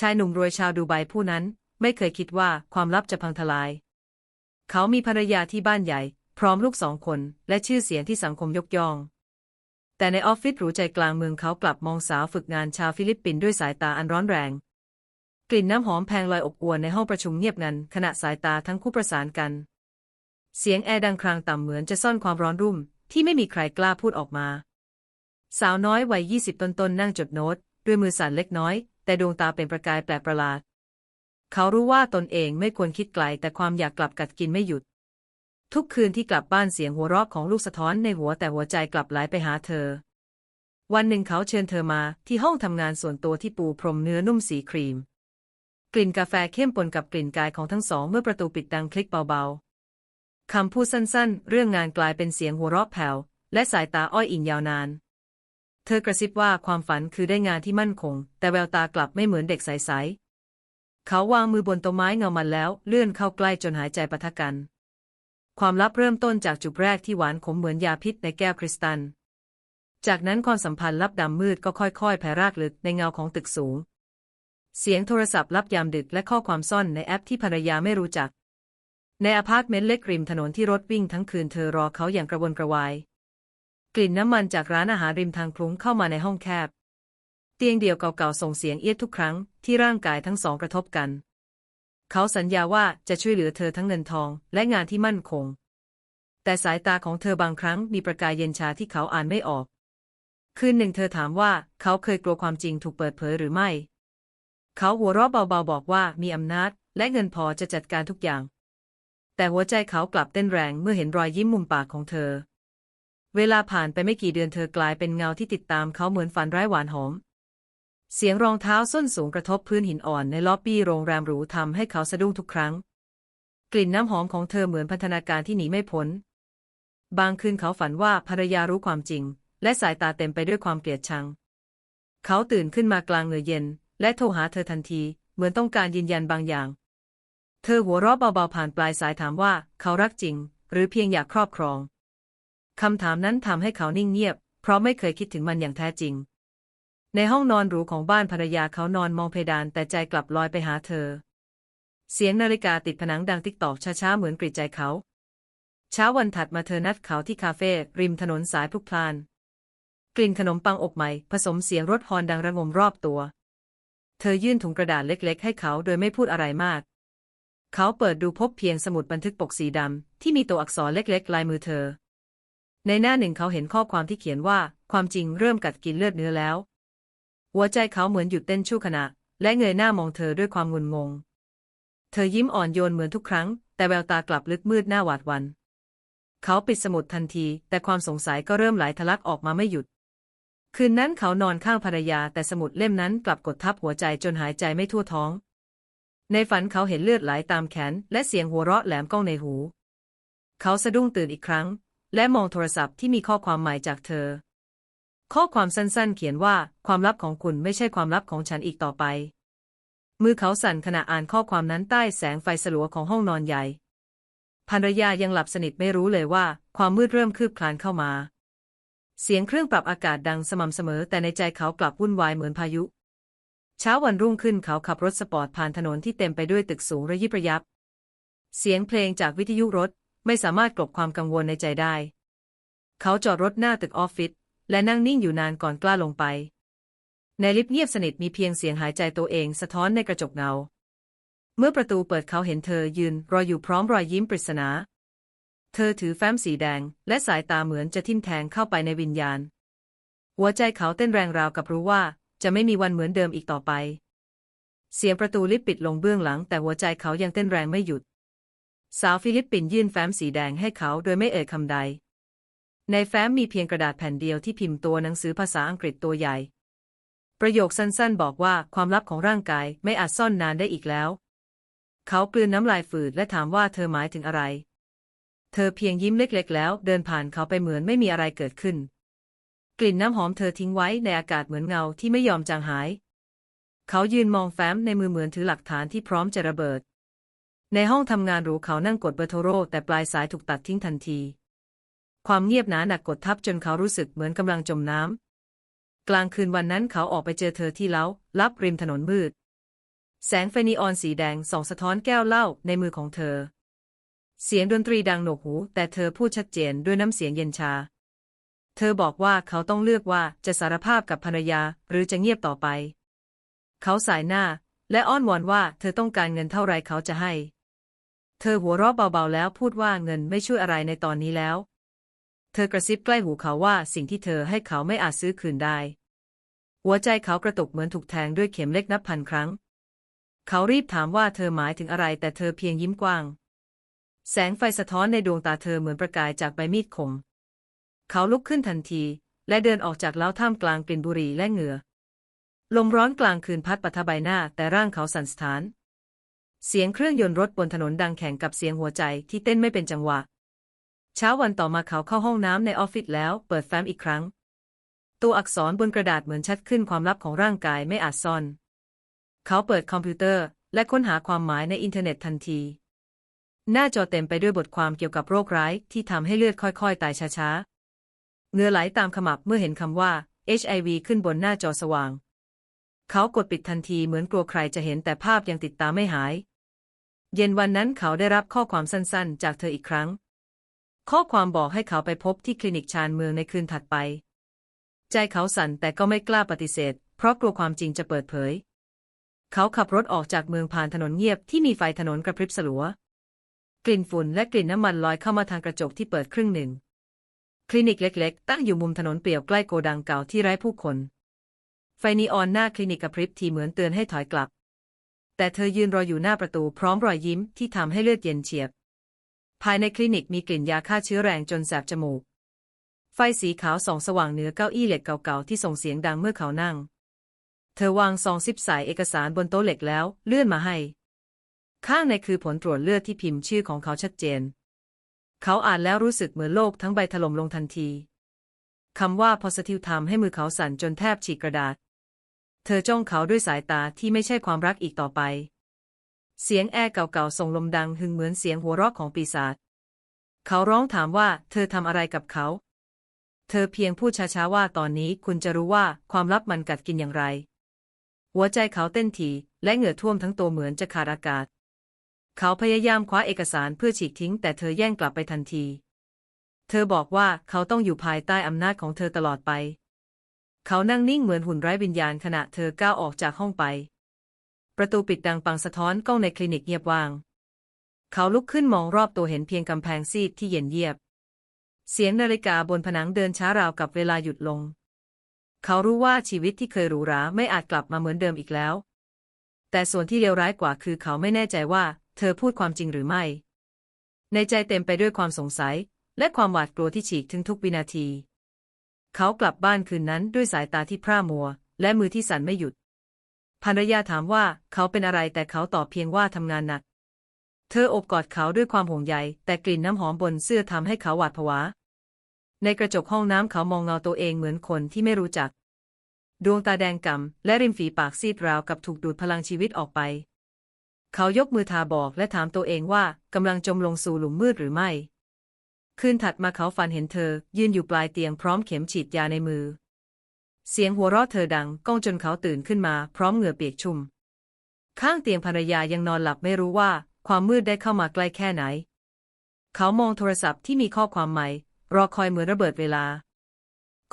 ชายหนุ่มรวยชาวดูไบผู้นั้นไม่เคยคิดว่าความลับจะพังทลาย เขามีภรรยาที่บ้านใหญ่ พร้อมลูกสองคนและชื่อเสียงที่สังคมยกย่อง แต่ในออฟฟิศหรูใจกลางเมืองเขากลับมองสาวฝึกงานชาวฟิลิปปินส์ด้วยสายตาอันร้อนแรง กลิ่นน้ำหอมแพงลอยอบอวนในห้องประชุมเงียบงัน ขณะสายตาทั้งคู่ประสานกัน เสียงแอร์ดังครางต่ำเหมือนจะซ่อนความร้อนรุ่ม ที่ไม่มีใครกล้าพูดออกมา สาวน้อยวัยยี่สิบต้นๆนนั่งจดโน้ต ด้วยมือสั่นเล็กน้อย แต่ดวงตาเป็นประกายแปลกประหลาด เขารู้ว่าตนเองไม่ควรคิดไกล แต่ความอยากกลับกัดกินไม่หยุด ทุกคืนที่กลับบ้านเสียงหัวเราะของลูกสะท้อนในหัวแต่หัวใจกลับไหลไปหาเธอ วันหนึ่งเขาเชิญเธอมาที่ห้องทำงานส่วนตัวที่ปูพรมเนื้อนุ่มสีครีม กลิ่นกาแฟเข้มปนกับกลิ่นกายของทั้งสองเมื่อประตูปิดดังคลิกเบาๆคำพูดสั้นๆ เรื่องงานกลายเป็นเสียงหัวเราะแผ่วและสายตาอ้อยอิงยาวนาน เธอกระซิบว่าความฝันคือได้งานที่มั่นคง แต่แววตากลับไม่เหมือนเด็กใสๆ เขาวางมือบนต๊ะไม้เงามันแล้ว เลื่อนเข้าใกล้จนหายใจปะทะกัน ความลับเริ่มต้นจากจุบแรกที่หวานขมเหมือนยาพิษในแก้วคริสตัล จากนั้นความสัมพันธ์ลับดำมืดก็ค่อยๆ แผ่รากลึกในเงาของตึกสูง เสียงโทรศัพท์ลับยามดึกและข้อความซ่อนในแอปที่ภรรยาไม่รู้จัก ในอพาร์ตเมนต์เล็กริมถนนที่รถวิ่งทั้งคืนเธอรอเขาอย่างกระวนกระวาย กลิ่นน้ำมันจากร้านอาหารริมทางคลุ้งเข้ามาในห้องแคบ เตียงเดี่ยวเก่าๆส่งเสียงเอียดทุกครั้งที่ร่างกายทั้งสองกระทบกัน เขาสัญญาว่าจะช่วยเหลือเธอทั้งเงินทองและงานที่มั่นคง แต่สายตาของเธอบางครั้งมีประกายเย็นชาที่เขาอ่านไม่ออก คืนหนึ่งเธอถามว่าเขาเคยกลัวความจริงถูกเปิดเผยหรือไม่ เขาหัวเราะเบาๆบอกว่ามีอำนาจและเงินพอจะจัดการทุกอย่าง แต่หัวใจเขากลับเต้นแรงเมื่อเห็นรอยยิ้มมุมปากของเธอ เวลาผ่านไปไม่กี่เดือนเธอกลายเป็นเงาที่ติดตามเขาเหมือนฝันร้ายหวานหอม เสียงรองเท้าส้นสูงกระทบพื้นหินอ่อนในล็อบบี้โรงแรมหรูทำให้เขาสะดุ้งทุกครั้ง กลิ่นน้ำหอมของเธอเหมือนพันธนาการที่หนีไม่พ้น บางคืนเขาฝันว่าภรรยารู้ความจริง และสายตาเต็มไปด้วยความเกลียดชัง เขาตื่นขึ้นมากลางเงยเย็น และโทรหาเธอทันที เหมือนต้องการยืนยันบางอย่าง เธอหัวเราะเบาๆผ่านปลายสายถามว่า เขารักจริง หรือเพียงอยากครอบครอง คำถามนั้นทำให้เขานิ่งเงียบ เพราะไม่เคยคิดถึงมันอย่างแท้จริง ในห้องนอนหรูของบ้านภรรยาเขานอนมองเพดานแต่ใจกลับลอยไปหาเธอ เสียงนาฬิกาติดผนังดังติ๊กตอกช้าๆเหมือนกรีดใจเขา เช้าวันถัดมาเธอนัดเขาที่คาเฟ่ริมถนนสายพลุกพลาน กลิ่นขนมปังอบใหม่ ผสมเสียงรถฮอนดังระงมรอบตัว เธอยื่นถุงกระดาษเล็ก ๆ ให้เขาโดยไม่พูดอะไรมาก เขาเปิดดูพบเพียงสมุดบันทึกปกสีดำที่มีตัวอักษรเล็ก ๆ ลายมือเธอ ในหน้าหนึ่งเขาเห็นข้อความที่เขียนว่า ความจริงเริ่มกัดกินเลือดเนื้อแล้ว หัวใจเขาเหมือนหยุดเต้นชั่วขณะ และเงยหน้ามองเธอด้วยความงุนงง เธอยิ้มอ่อนโยนเหมือนทุกครั้ง แต่แววตากลับลึกมืดหน้าหวาดวัน เขาปิดสมุดทันที แต่ความสงสัยก็เริ่มไหลทะลักออกมาไม่หยุด คืนนั้นเขานอนข้างภรรยาแต่สมุดเล่มนั้นกลับกดทับหัวใจจนหายใจไม่ทั่วท้อง ในฝันเขาเห็นเลือดไหลตามแขน และเสียงหัวเราะแหลมก้องในหู เขาสะดุ้งตื่นอีกครั้ง และมองโทรศัพท์ที่มีข้อความหม่จากเธอ ข้อความสั้นๆ เขียนว่า ความลับของคุณไม่ใช่ความลับของฉันอีกต่อไป มือเขาสั่นขณะอ่านข้อความนั้นใต้แสงไฟสลัวของห้องนอนใหญ่ภรรยายังหลับสนิทไม่รู้เลยว่า ความมืดเริ่มคืบคลานเข้ามา เสียงเครื่องปรับอากาศดังสม่ำเสมอ แต่ในใจเขากลับวุ่นวายเหมือนพายุ เช้าวันรุ่งขึ้นเขาขับรถสปอร์ตผ่านถนนที่เต็มไปด้วยตึกสูงระยิบระยับ เสียงเพลงจากวิทยุรถ ไม่สามารถกลบความกังวลในใจได้ เขาจอดรถหน้าตึกออฟฟิศและนั่งนิ่งอยู่นานก่อนกล้าลงไป ในลิฟต์เงียบสนิทมีเพียงเสียงหายใจตัวเองสะท้อนในกระจกเงา เมื่อประตูเปิดเขาเห็นเธอยืนรออยู่พร้อมรอยยิ้มปริศนา เธอถือแฟ้มสีแดง และสายตาเหมือนจะทิ่มแทงเข้าไปในวิญญาณ หัวใจเขาเต้นแรงราวกับรู้ว่าจะไม่มีวันเหมือนเดิมอีกต่อไป เสียงประตูลิฟต์ปิดลงเบื้องหลัง แต่หัวใจเขายังเต้นแรงไม่หยุด สาวฟิลิปปินยื่นแฟ้มสีแดงให้เขาโดยไม่เอ่ยคำใด ในแฟ้มมีเพียงกระดาษแผ่นเดียวที่พิมพ์ตัวหนังสือภาษาอังกฤษตัวใหญ่ ประโยคสั้นๆ บอกว่าความลับของร่างกายไม่อาจซ่อนนานได้อีกแล้ว เขากลืนน้ำลายฝืดและถามว่าเธอหมายถึงอะไร เธอเพียงยิ้มเล็กๆ แล้ว เดินผ่านเขาไปเหมือนไม่มีอะไรเกิดขึ้น กลิ่นน้ำหอมเธอทิ้งไว้ในอากาศเหมือนเงาที่ไม่ยอมจางหาย เขายืนมองแฟ้มในมือเหมือนถือหลักฐานที่พร้อมจะระเบิด ในห้องทำงานหรูเขานั่งกดเบอร์โทรแต่ปลายสายถูกตัดทิ้งทันที ความเงียบหนาหนักกดทับจนเขารู้สึกเหมือนกำลังจมน้ำ กลางคืนวันนั้นเขาออกไปเจอเธอที่เล้าลับริมถนนมืด แสงไฟนีออนสีแดงส่องสะท้อนแก้วเหล้าในมือของเธอ เสียงดนตรีดังหนวกหู แต่เธอพูดชัดเจนด้วยน้ำเสียงเย็นชา เธอบอกว่าเขาต้องเลือกว่าจะสารภาพกับภรรยาหรือจะเงียบต่อไป เขาสายหน้าและอ้อนวอนว่าเธอต้องการเงินเท่าไรเขาจะให้ เธอหัวเราะเบาๆแล้วพูดว่าเงินไม่ช่วยอะไรในตอนนี้แล้ว เธอกระซิบใกล้หูเขาว่าสิ่งที่เธอให้เขาไม่อาจซื้อคืนได้ หัวใจเขากระตุกเหมือนถูกแทงด้วยเข็มเล็กนับพันครั้ง เขารีบถามว่าเธอหมายถึงอะไรแต่เธอเพียงยิ้มกว้าง แสงไฟสะท้อนในดวงตาเธอเหมือนประกายจากใบมีดคม เขาลุกขึ้นทันที และเดินออกจากเล้าท่ามกลางกลิ่นบุหรี่และเหงื่อ ลมร้อนกลางคืนพัดปะทะใบหน้าแต่ร่างเขาสั่นสะท้าน เสียงเครื่องยนต์รถบนถนนดังแข่งกับเสียงหัวใจที่เต้นไม่เป็นจังหวะ เช้าวันต่อมาเขาเข้าห้องน้ำในออฟฟิศแล้วเปิดแฟ้มอีกครั้ง ตัวอักษรบนกระดาษเหมือนชัดขึ้นความลับของร่างกายไม่อาจซ่อน เขาเปิดคอมพิวเตอร์ และค้นหาความหมายในอินเทอร์เน็ตทันที หน้าจอเต็มไปด้วยบทความเกี่ยวกับโรคร้ายที่ทำให้เลือดค่อยๆ ตายช้าๆเหงื่อไหลตามขมับเมื่อเห็นคำว่า HIV ขึ้นบนหน้าจอสว่าง เขากดปิดทันทีเหมือนกลัวใครจะเห็นแต่ภาพยังติดตามไม่หาย เย็นวันนั้นเขาได้รับข้อความสั้นๆ จากเธออีกครั้ง ข้อความบอกให้เขาไปพบที่คลินิกชานเมืองในคืนถัดไป ใจเขาสั่นแต่ก็ไม่กล้าปฏิเสธ เพราะกลัวความจริงจะเปิดเผย เขาขับรถออกจากเมืองผ่านถนนเงียบที่มีไฟถนนกระพริบสลัว กลิ่นฝุ่นและกลิ่นน้ำมันลอยเข้ามาทางกระจกที่เปิดครึ่งหนึ่ง คลินิกเล็กๆ ตั้งอยู่มุมถนนเปลี่ยวใกล้โกดังเก่าที่ไร้ผู้คน ไฟนีออนหน้าคลินิกกระพริบทีเหมือนเตือนให้ถอยกลับ แต่เธอยืนรออยู่หน้าประตูพร้อมรอยยิ้มที่ทำให้เลือดเย็นเฉียบ ภายในคลินิกมีกลิ่นยาฆ่าเชื้อแรงจนแสบจมูก ไฟสีขาวส่องสว่างเหนือเก้าอี้เหล็กเก่าๆที่ส่งเสียงดังเมื่อเขานั่ง เธอวางซองซิปใส่เอกสารบนโต๊ะเหล็กแล้วเลื่อนมาให้ ข้างในคือผลตรวจเลือดที่พิมพ์ชื่อของเขาชัดเจน เขาอ่านแล้วรู้สึกเหมือนโลกทั้งใบถล่มลงทันทีคำว่า positive ทำให้มือเขาสั่นจนแทบฉีกกระดาษ เธอจ้องเขาด้วยสายตาที่ไม่ใช่ความรักอีกต่อไป เสียงแอร์เก่าๆส่งลมดังหึงเหมือนเสียงหัวเราะของปีศาจ เขาร้องถามว่าเธอทำอะไรกับเขา เธอเพียงพูดช้าๆว่าตอนนี้คุณจะรู้ว่าความลับมันกัดกินอย่างไร หัวใจเขาเต้นถี่ และเหงื่อท่วมทั้งตัวเหมือนจะขาดอากาศ เขาพยายามคว้าเอกสารเพื่อฉีกทิ้ง แต่เธอแย่งกลับไปทันที เธอบอกว่าเขาต้องอยู่ภายใต้อำนาจของเธอตลอดไป เขานั่งนิ่งเหมือนหุ่นไร้วิญญาณขณะเธอก้าวออกจากห้องไป ประตูปิดดังปังสะท้อนกล้องในคลินิกเงียบว่าง เขาลุกขึ้นมองรอบตัวเห็นเพียงกำแพงซีดที่เย็นเยียบ เสียงนาฬิกาบนผนังเดินช้าราวกับเวลาหยุดลง เขารู้ว่าชีวิตที่เคยหรูหราไม่อาจกลับมาเหมือนเดิมอีกแล้ว แต่ส่วนที่เลวร้ายกว่าคือเขาไม่แน่ใจว่า เธอพูดความจริงหรือไม่ ในใจเต็มไปด้วยความสงสัย และความหวาดกลัวที่ฉีกถึงทุกวินาที เขากลับบ้านคืนนั้นด้วยสายตาที่พร่ามัว และมือที่สั่นไม่หยุดภรรยาถามว่าเขาเป็นอะไรแต่เขาตอบเพียงว่าทำงานหนัก เธออบกอดเขาด้วยความห่วงใย แต่กลิ่นน้ำหอมบนเสื้อทำให้เขาหวาดผวา ในกระจกห้องน้ำเขามองเงาตัวเองเหมือนคนที่ไม่รู้จัก ดวงตาแดงก่ำและริมฝีปากซีดราวกับถูกดูดพลังชีวิตออกไป เขายกมือทาบอกและถามตัวเองว่ากำลังจมลงสู่หลุมมืดหรือไม่ คืนถัดมาเขาฝันเห็นเธอ ยืนอยู่ปลายเตียงพร้อมเข็มฉีดยาในมือ เสียงหัวเราะเธอดังก้องจนเขาตื่นขึ้นมา พร้อมเหงื่อเปียกชุ่ม ข้างเตียงภรรยายังนอนหลับไม่รู้ว่า ความมืดได้เข้ามาใกล้แค่ไหน เขามองโทรศัพท์ที่มีข้อความใหม่ รอคอยเหมือนระเบิดเวลา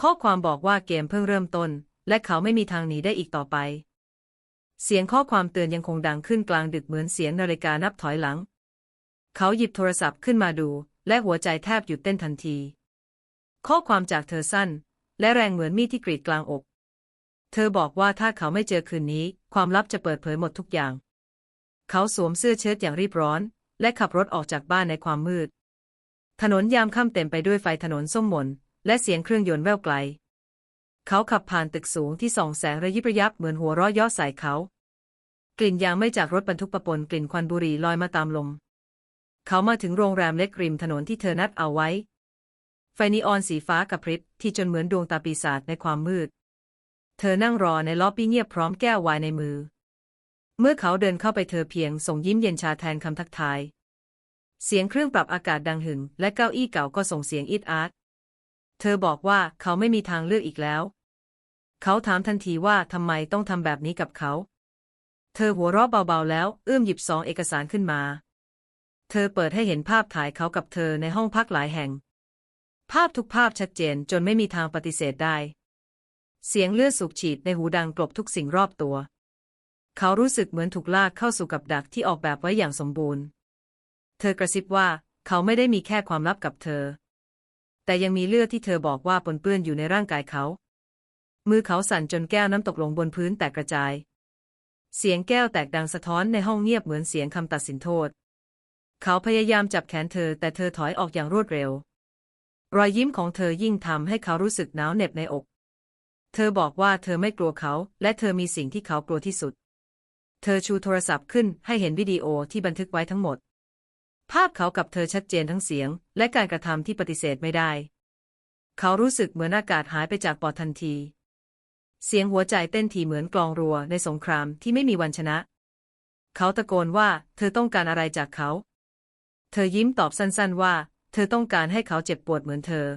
ข้อความบอกว่าเกมเพิ่งเริ่มต้น และเขาไม่มีทางหนีได้อีกต่อไป เสียงข้อความเตือนยังคงดังขึ้นกลางดึกเหมือนเสียงนาฬิกานับถอยหลัง เขาหยิบโทรศัพท์ขึ้นมาดู และหัวใจแทบหยุดเต้นทันที ข้อความจากเธอสั้น และแรงเหมือนมีดที่กรีดกลางอก เธอบอกว่าถ้าเขาไม่เจอคืนนี้ ความลับจะเปิดเผยหมดทุกอย่าง เขาสวมเสื้อเชิ้ตอย่างรีบร้อน และขับรถออกจากบ้านในความมืด ถนนยามค่ำเต็มไปด้วยไฟถนนส้มหมน และเสียงเครื่องยนต์แว่วไกล เขาขับผ่านตึกสูงที่ส่องแสงระยิบระยับเหมือนหัวเราะย่อใส่เขา กลิ่นยางไม่จากรถบรรทุกปะปนกลิ่นควันบุหรี่ลอยมาตามลม เขามาถึงโรงแรมเล็กริมถนนที่เธอนัดเอาไว้ ไฟนีออนสีฟ้ากระพริบที่จนเหมือนดวงตาปีศาจในความมืด เธอนั่งรอในล็อบบี้เงียบพร้อมแก้วไวน์ในมือ เมื่อเขาเดินเข้าไปเธอเพียงส่งยิ้มเย็นชาแทนคำทักทาย เสียงเครื่องปรับอากาศดังหึ่งและเก้าอี้เก่าก็ส่งเสียงอิดอาร์ตเธอบอกว่าเขาไม่มีทางเลือกอีกแล้ว เขาถามทันทีว่าทำไมต้องทำแบบนี้กับเขา เธอหัวเราะเบาๆแล้ว เอื้อมหยิบซองเอกสารขึ้นมา เธอเปิดให้เห็นภาพถ่ายเขากับเธอในห้องพักหลายแห่ง ภาพทุกภาพชัดเจนจนไม่มีทางปฏิเสธได้ เสียงเลือดสูบฉีดในหูดังกลบทุกสิ่งรอบตัว เขารู้สึกเหมือนถูกลากเข้าสู่กับดักที่ออกแบบไว้อย่างสมบูรณ์ เธอกระซิบว่าเขาไม่ได้มีแค่ความลับกับเธอ แต่ยังมีเลือดที่เธอบอกว่าปนเปื้อนอยู่ในร่างกายเขา มือเขาสั่นจนแก้วน้ำตกลงบนพื้นแตกกระจาย เสียงแก้วแตกดังสะท้อนในห้องเงียบเหมือนเสียงคำตัดสินโทษ เขาพยายามจับแขนเธอแต่เธอถอยออกอย่างรวดเร็ว รอยยิ้มของเธอยิ่งทำให้เขารู้สึกหนาวเหน็บในอก เธอบอกว่าเธอไม่กลัวเขา และเธอมีสิ่งที่เขากลัวที่สุด เธอชูโทรศัพท์ขึ้นให้เห็นวิดีโอที่บันทึกไว้ทั้งหมด ภาพเขากับเธอชัดเจนทั้งเสียง และการกระทำที่ปฏิเสธไม่ได้ เขารู้สึกเหมือนอากาศหายไปจากปอดทันที เสียงหัวใจเต้นถี่เหมือนกลองรัวในสงครามที่ไม่มีวันชนะ เขาตะโกนว่าเธอต้องการอะไรจากเขา เธอยิ้มตอบสั้นๆว่า เธอต้องการให้เขาเจ็บปวดเหมือนเธอ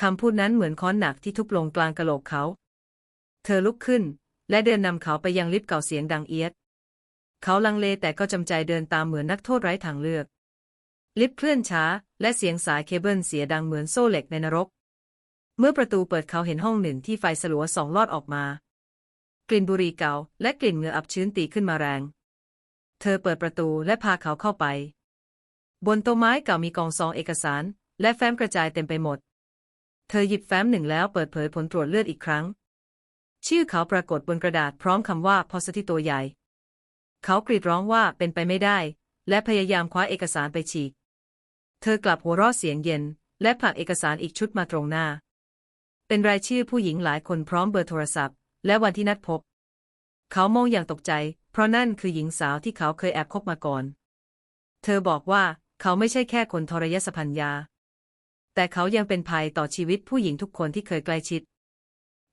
คำพูดนั้นเหมือนค้อนหนักที่ทุบลงกลางกะโหลกเขา เธอลุกขึ้น และเดินนำเขาไปยังลิฟต์เก่าเสียงดังเอียด เขาลังเลแต่ก็จำใจเดินตามเหมือนนักโทษไร้ทางเลือก ลิฟต์เคลื่อนช้า และเสียงสายเคเบิลเสียดังเหมือนโซ่เหล็กในนรก เมื่อประตูเปิดเขาเห็นห้องหนึ่งที่ไฟสลัวสองลอดออกมา กลิ่นบุหรี่เก่า และกลิ่นเหงื่ออับชื้นตีขึ้นมาแรง เธอเปิดประตูและพาเขาเข้าไป บนโต๊ะไม้เก่ามีกองซองเอกสาร และแฟ้มกระจายเต็มไปหมด เธอหยิบแฟ้มหนึ่งแล้วเปิดเผยผลตรวจเลือดอีกครั้ง ชื่อเขาปรากฏบนกระดาษพร้อมคำว่า positive ตัวใหญ่ เขากรีดร้องว่าเป็นไปไม่ได้ และพยายามคว้าเอกสารไปฉีก เธอกลับหัวเราะเสียงเย็น และผลักเอกสารอีกชุดมาตรงหน้า เป็นรายชื่อผู้หญิงหลายคนพร้อมเบอร์โทรศัพท์ และวันที่นัดพบ เขามองอย่างตกใจ เพราะนั่นคือหญิงสาวที่เขาเคยแอบคบมาก่อน เธอบอกว่า เขาไม่ใช่แค่คนทรยศพัญญาแต่เขายังเป็นภัยต่อชีวิตผู้หญิงทุกคนที่เคยใกล้ชิด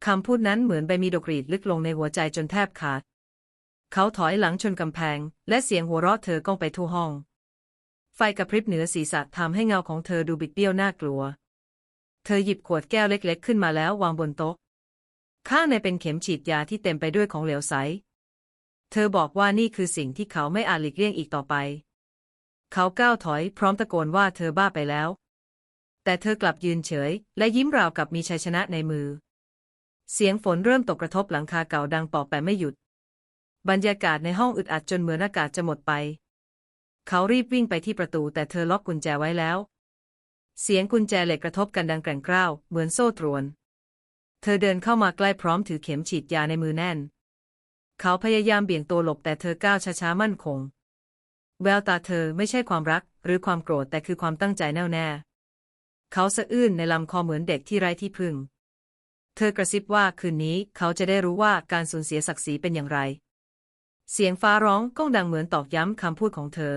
คำพูดนั้นเหมือนใบมีดกรีดลึกลงในหัวใจจนแทบขาด เขาถอยหลังชนกำแพง และเสียงหัวเราะเธอก้องไปทั่วห้อง ไฟกระพริบเหนือศีรษะทำให้เงาของเธอดูบิดเบี้ยวน่ากลัว เธอหยิบขวดแก้วเล็กๆ ขึ้นมาแล้ววางบนโต๊ะ ข้างในเป็นเข็มฉีดยาที่เต็มไปด้วยของเหลวใส เธอบอกว่านี่คือสิ่งที่เขาไม่อาจหลีกเลี่ยงอีกต่อไป เขาก้าวถอยพร้อมตะโกนว่าเธอบ้าไปแล้ว แต่เธอกลับยืนเฉย และยิ้มราวกับมีชัยชนะในมือ เสียงฝนเริ่มตกกระทบหลังคาเก่าดังปอบแต่ไม่หยุด บรรยากาศในห้องอึดอัดจนเหมือนอากาศจะหมดไป เขารีบวิ่งไปที่ประตูแต่เธอล็อกกุญแจไว้แล้ว เสียงกุญแจเหล็กกระทบกันดังแกร่งกร้าวเหมือนโซ่ตรวน เธอเดินเข้ามาใกล้พร้อมถือเข็มฉีดยาในมือแน่น เขาพยายามเบี่ยงตัวหลบแต่เธอก้าวช้าๆมั่นคง แววตาเธอไม่ใช่ความรักหรือความโกรธแต่คือความตั้งใจแน่วแน่ เขาสะอื้นในลำคอเหมือนเด็กที่ไร้ที่พึ่ง เธอกระซิบว่าคืนนี้เขาจะได้รู้ว่าการสูญเสียศักดิ์ศรีเป็นอย่างไร เสียงฟ้าร้องก้องดังเหมือนตอกย้ำคำพูดของเธอ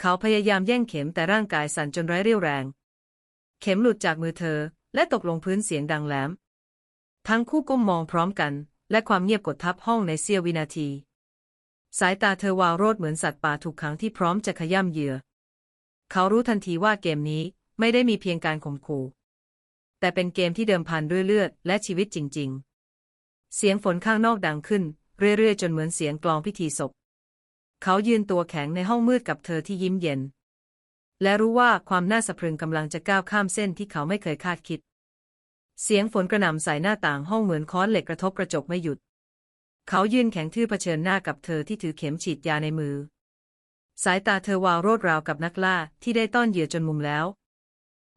เขาพยายามแย่งเข็มแต่ร่างกายสั่นจนไร้เรี่ยวแรง เข็มหลุดจากมือเธอและตกลงพื้นเสียงดังแหลม ทั้งคู่ก้มมองพร้อมกัน และความเงียบกดทับห้องในเสี้ยววินาที สายตาเธอวาวโรดเหมือนสัตว์ป่าถูกขังที่พร้อมจะขย่ำเหยื่อ เขารู้ทันทีว่าเกมนี้ไม่ได้มีเพียงการข่มขู่ แต่เป็นเกมที่เดิมพันด้วยเลือดและชีวิตจริง ๆ เสียงฝนข้างนอกดังขึ้น เรื่อยๆ จนเหมือนเสียงกลองพิธีศพ เขายืนตัวแข็งในห้องมืดกับเธอที่ยิ้มเย็น และรู้ว่าความน่าสะพรึงกำลังจะก้าวข้ามเส้นที่เขาไม่เคยคาดคิด เสียงฝนกระหน่ำใส่หน้าต่างห้องเหมือนค้อนเหล็กกระทบกระจกไม่หยุด เขายืนแข็งทื่อเผชิญหน้ากับเธอที่ถือเข็มฉีดยาในมือ สายตาเธอวาวโรดราวกับนักล่าที่ได้ต้อนเหยื่อจนมุมแล้ว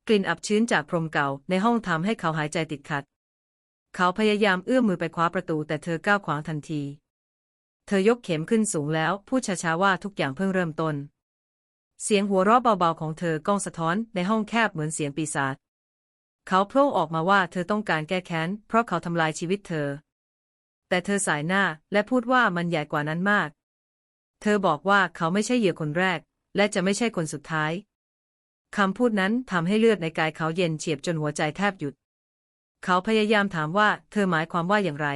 กลิ่นอับชื้นจากพรมเก่าในห้องทำให้เขาหายใจติดขัด เขาพยายามเอื้อมมือไปคว้าประตูแต่เธอก้าวขวางทันที เธอยกเข็มขึ้นสูงแล้วพูดช้าๆว่าทุกอย่างเพิ่งเริ่มต้น เสียงหัวเราะเบาๆของเธอก้องสะท้อนในห้องแคบเหมือนเสียงปีศาจ เขาโผล่ออกมาว่าเธอต้องการแก้แค้นเพราะเขาทำลายชีวิตเธอ แต่เธอสายหน้าและพูดว่ามันใหญ่กว่านั้นมาก เธอบอกว่าเขาไม่ใช่เหยื่อคนแรก และจะไม่ใช่คนสุดท้ายคำพูดนั้นทำให้เลือดในกายเขาเย็นเฉียบจนหัวใจแทบหยุด เขาพยายามถามว่าเธอหมายความว่าอย่างไร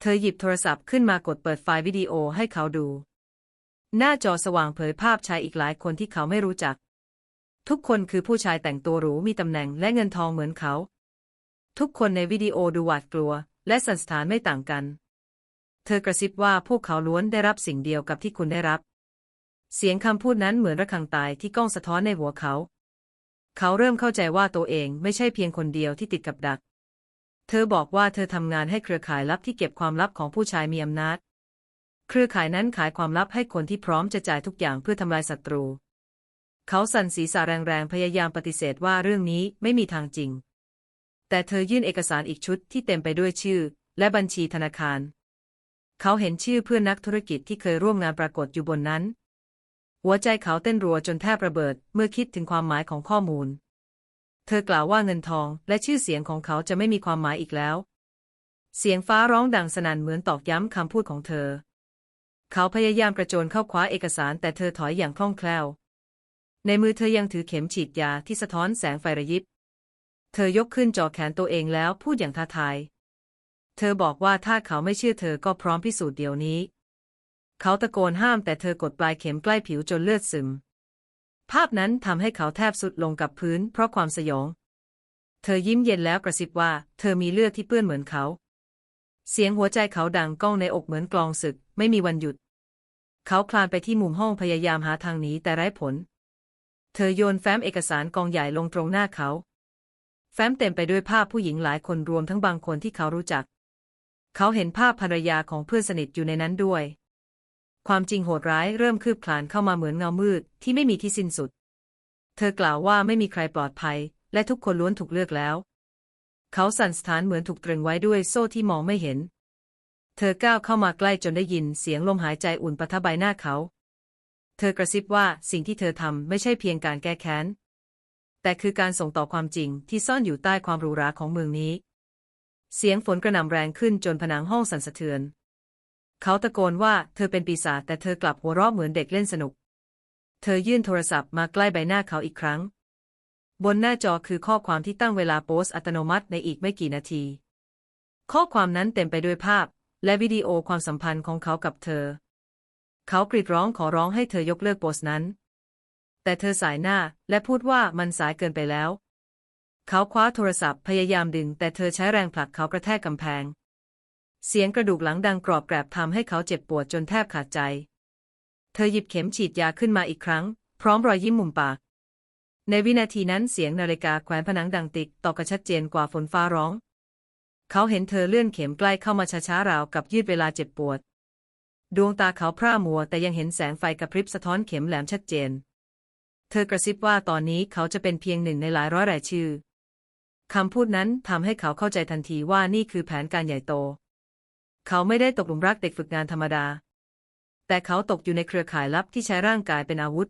เธอหยิบโทรศัพท์ขึ้นมากดเปิดไฟล์วิดีโอให้เขาดู หน้าจอสว่างเผยภาพชายอีกหลายคนที่เขาไม่รู้จัก ทุกคนคือผู้ชายแต่งตัวหรูมีตำแหน่งและเงินทองเหมือนเขา ทุกคนในวิดีโอดูหวาดกลัว และสันสถานไม่ต่างกัน เธอกระซิบว่าพวกเขาล้วนได้รับสิ่งเดียวกับที่คุณได้รับ เสียงคำพูดนั้นเหมือนระฆังตายที่ก้องสะท้อนในหัวเขา เขาเริ่มเข้าใจว่าตัวเองไม่ใช่เพียงคนเดียวที่ติดกับดัก เธอบอกว่าเธอทำงานให้เครือข่ายลับที่เก็บความลับของผู้ชายมีอำนาจ เครือข่ายนั้นขายความลับให้คนที่พร้อมจะจ่ายทุกอย่างเพื่อทำลายศัตรู เขาสั่นศีรษะแรงๆพยายามปฏิเสธว่าเรื่องนี้ไม่มีทางจริง แต่เธอยื่นเอกสารอีกชุดที่เต็มไปด้วยชื่อ และบัญชีธนาคาร เขาเห็นชื่อเพื่อนนักธุรกิจที่เคยร่วมงานปรากฏอยู่บนนั้น หัวใจเขาเต้นรัวจนแทบระเบิดเมื่อคิดถึงความหมายของข้อมูล เธอกล่าวว่าเงินทองและชื่อเสียงของเขาจะไม่มีความหมายอีกแล้ว เสียงฟ้าร้องดังสนั่นเหมือนตอกย้ำคำพูดของเธอ เขาพยายามกระโจนเข้าคว้าเอกสารแต่เธอถอยอย่างคล่องแคล่วในมือเธอยังถือเข็มฉีดยาที่สะท้อนแสงไฟระยิบ เธอยกขึ้นจ่อแขนตัวเองแล้วพูดอย่างท้าทาย เธอบอกว่าถ้าเขาไม่เชื่อเธอก็พร้อมพิสูจน์เดี๋ยวนี้ เขาตะโกนห้ามแต่เธอกดปลายเข็มใกล้ผิวจนเลือดซึม ภาพนั้นทำให้เขาแทบสุดลงกับพื้นเพราะความสยอง เธอยิ้มเย็นแล้วกระซิบว่า เธอมีเลือดที่เปื้อนเหมือนเขา เสียงหัวใจเขาดังก้องในอกเหมือนกลองศึก ไม่มีวันหยุด เขาคลานไปที่มุมห้องพยายามหาทางหนีแต่ไร้ผล เธอโยนแฟ้มเอกสารกองใหญ่ลงตรงหน้าเขา แฟ้มเต็มไปด้วยภาพผู้หญิงหลายคนรวมทั้งบางคนที่เขารู้จัก เขาเห็นภาพภรรยาของเพื่อนสนิทอยู่ในนั้นด้วย ความจริงโหดร้ายเริ่มคืบคลานเข้ามาเหมือนเงามืดที่ไม่มีที่สิ้นสุด เธอกล่าวว่าไม่มีใครปลอดภัย และทุกคนล้วนถูกเลือกแล้ว เขาสั่นสถานเหมือนถูกตรึงไว้ด้วยโซ่ที่มองไม่เห็น เธอก้าวเข้ามาใกล้จนได้ยินเสียงลมหายใจอุ่นปะทะใบหน้าเขา เธอกระซิบว่าสิ่งที่เธอทำไม่ใช่เพียงการแก้แค้น แต่คือการส่งต่อความจริงที่ซ่อนอยู่ใต้ความหรูหราของเมืองนี้ เสียงฝนกระหน่ำแรงขึ้นจนผนังห้องสั่นสะเทือน เขาตะโกนว่าเธอเป็นปีศาจแต่เธอกลับหัวเราะเหมือนเด็กเล่นสนุก เธอยื่นโทรศัพท์มาใกล้ใบหน้าเขาอีกครั้ง บนหน้าจอคือข้อความที่ตั้งเวลาโพสต์อัตโนมัติในอีกไม่กี่นาที ข้อความนั้นเต็มไปด้วยภาพ และวิดีโอความสัมพันธ์ของเขากับเธอ เขากรีดร้องขอร้องให้เธอยกเลิกโพสต์นั้น แต่เธอสายหน้าและพูดว่ามันสายเกินไปแล้ว เขาคว้าโทรศัพท์พยายามดึง แต่เธอใช้แรงผลักเขากระแทกกำแพง เสียงกระดูกหลังดังกรอบแกรบทำให้เขาเจ็บปวดจนแทบขาดใจ เธอหยิบเข็มฉีดยาขึ้นมาอีกครั้ง พร้อมรอยยิ้มมุมปาก ในวินาทีนั้นเสียงนาฬิกาแขวนผนังดังติกตอกระชัดเจนกว่าฝนฟ้าร้อง เขาเห็นเธอเลื่อนเข็มใกล้เข้ามาช้าๆราวกับยืดเวลาเจ็บปวด ดวงตาเขาพร่ามัวแต่ยังเห็นแสงไฟกระพริบสะท้อนเข็มแหลมชัดเจน เธอกระซิบว่าตอนนี้เขาจะเป็นเพียงหนึ่งในหลายร้อยรายชื่อ คำพูดนั้นทำให้เขาเข้าใจทันทีว่านี่คือแผนการใหญ่โต เขาไม่ได้ตกหลุมรักเด็กฝึกงานธรรมดา แต่เขาตกอยู่ในเครือข่ายลับที่ใช้ร่างกายเป็นอาวุธ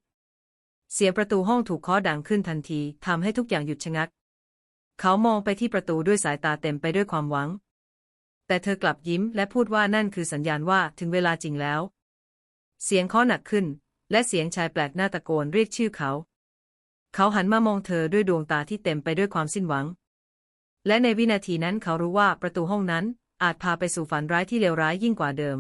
เสียงประตูห้องถูกเคาะดังขึ้นทันทีทำให้ทุกอย่างหยุดชะงัก เขามองไปที่ประตูด้วยสายตาเต็มไปด้วยความหวัง แต่เธอกลับยิ้มและพูดว่านั่นคือสัญญาณว่าถึงเวลาจริงแล้ว เสียงเคาะหนักขึ้น และเสียงชายแปลกหน้าตะโกนเรียกชื่อเขา เขาหันมามองเธอด้วยดวงตาที่เต็มไปด้วยความสิ้นหวัง และในวินาทีนั้นเขารู้ว่าประตูห้องนั้นอาจพาไปสู่ฝันร้ายที่เลวร้ายยิ่งกว่าเดิม